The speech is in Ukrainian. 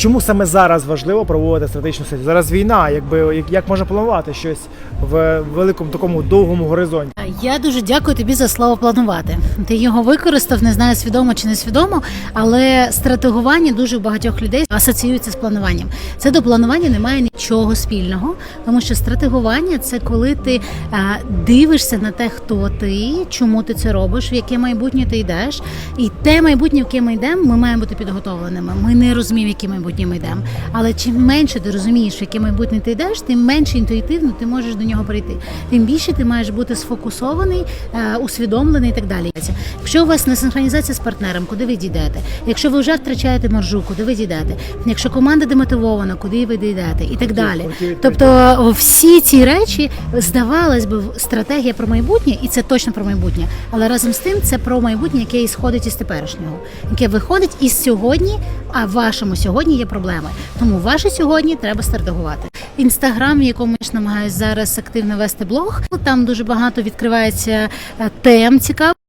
чому саме зараз важливо проводити стратегічну сесію? Зараз війна, якби як, як можна планувати щось в великому такому довгому горизонті? Я дуже дякую тобі за слово планувати. Ти його використав, не знаю, свідомо чи не свідомо, але стратегування дуже багатьох людей асоціюється з плануванням. Це до планування немає нічого спільного, тому що стратегування це коли ти а, дивишся на те, хто ти, чому ти це робиш, в яке майбутнє ти йдеш. І те майбутнє, в яке ми йдемо, ми маємо бути підготовленими. Ми не розуміємо, яке майбутнє ми йдемо. Але чим менше ти розумієш, в яке майбутнє ти йдеш, тим менше інтуїтивно ти можеш до нього прийти. Тим більше ти маєш бути сфокусований, е, усвідомлений і так далі. Якщо у вас не синхронізація з партнером, куди ви дійдете? Якщо ви вже втрачаєте маржу, куди ви дійдете? Якщо команда демотивована, куди ви дійдете? І так далі. Тобто всі ці речі здавалось би стратегія про майбутнє, і це точно про майбутнє. Але разом з тим це про майбутнє, яке ісходить із теперішнього, яке виходить із сьогодні. А в вашому сьогодні є проблеми. Тому ваше сьогодні треба стратегувати. Інстаграм, в якому я ж намагаюся зараз активно вести блог. Там дуже багато відкривається е, тем цікавих.